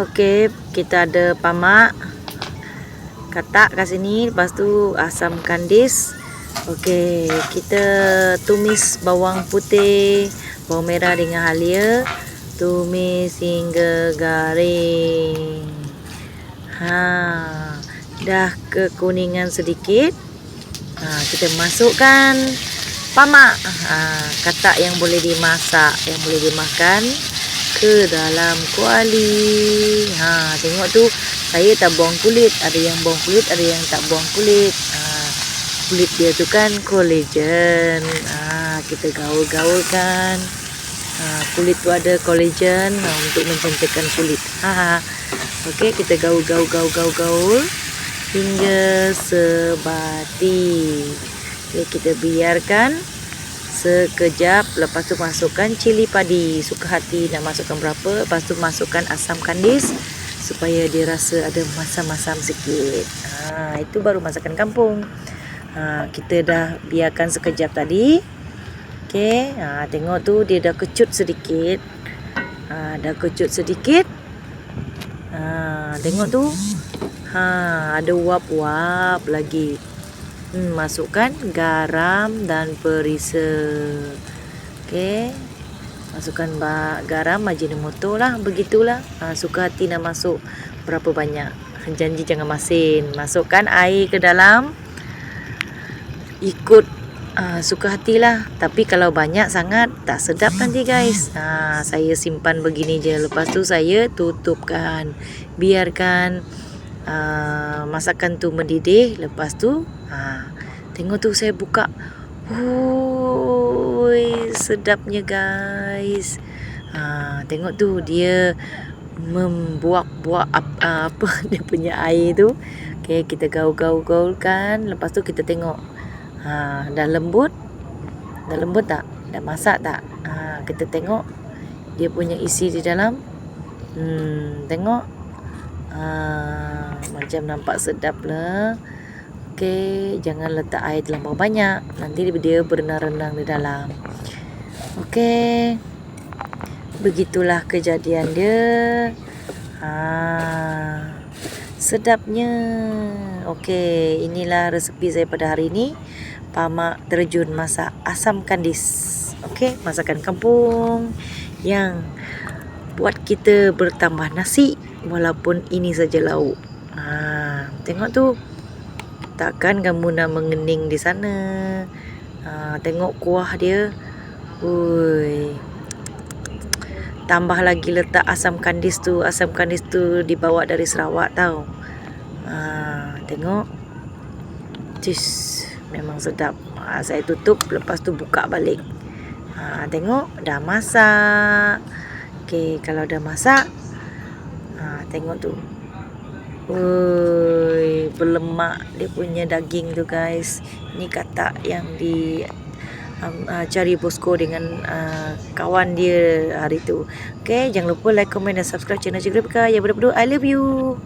Okey, kita ada pamak. Katak kat sini, lepas tu asam kandis. Okey, kita tumis bawang putih, bawang merah dengan halia. Tumis hingga garing. Ha, dah kekuningan sedikit. Ha, kita masukkan pamak. Ha, katak yang boleh dimasak, yang boleh dimakan ke dalam kuali. Ha, tengok tu saya tak buang kulit. Ada yang buang kulit, ada yang tak buang kulit. Ha, kulit dia tu kan collagen. Ha, kita gaul-gaulkan. Ha, kulit tu ada collagen ha, untuk mencantikkan kulit. Ha, ha. Okey, kita gaul-gaul-gaul-gaul hingga sebati. Okey, kita biarkan sekejap. Lepas tu masukkan cili padi. Suka hati nak masukkan berapa. Lepas tu masukkan asam kandis supaya dia rasa ada masam-masam sikit. Ha, itu baru masakan kampung. Ha, kita dah biarkan sekejap tadi. Ok ha, tengok tu dia dah kecut sedikit. Ha, dah kecut sedikit. Ha, tengok tu. Ha, ada wap-wap lagi masukkan garam dan perisa. Okey. Masukkan garam majinomoto lah. Begitulah. Ha, suka hati nak masuk berapa banyak. Janji jangan masin. Masukkan air ke dalam. Ikut uh, suka hatilah. Tapi kalau banyak sangat tak sedap nanti guys. Ha, saya simpan begini je. Lepas tu saya tutupkan. Biarkan uh, masakan tu mendidih lepas tu ha, tengok tu saya buka. Hui, sedapnya guys. Ha, tengok tu dia membuak-buak apa, apa dia punya air tu. Okay, kita gaul-gaul-gaulkan. Lepas tu kita tengok ha, dah lembut? Dah lembut tak? Dah masak tak? Ha, kita tengok dia punya isi di dalam. Hmm, tengok ha, macam nampak sedap lah Okey, jangan letak air terlalu banyak nanti dia berenang-renang di dalam Okey. Begitulah kejadian dia. Ha. Sedapnya. Okey, inilah resepi saya pada hari ini. Pamak terjun masak asam kandis. Okey, masakan kampung yang buat kita bertambah nasi walaupun ini saja lauk. Ha, tengok tu. Takkan kamu nak mengening di sana. Ha, tengok kuah dia. Ui. Tambah lagi letak asam kandis tu. Asam kandis tu dibawa dari Sarawak tau. Ha, tengok. Cis. Memang sedap. Ha, saya tutup. Lepas tu buka balik. Ha, tengok. Dah masak. Okay, kalau dah masak. Ha, tengok tu. Ui, berlemak dia punya daging tu guys. Ni kata yang di um, uh, cari Bosco dengan uh, kawan dia hari tu. Okay, jangan lupa like, comment dan subscribe channel Cikgu Rebecca. Ya, berdua-berdua, I love you.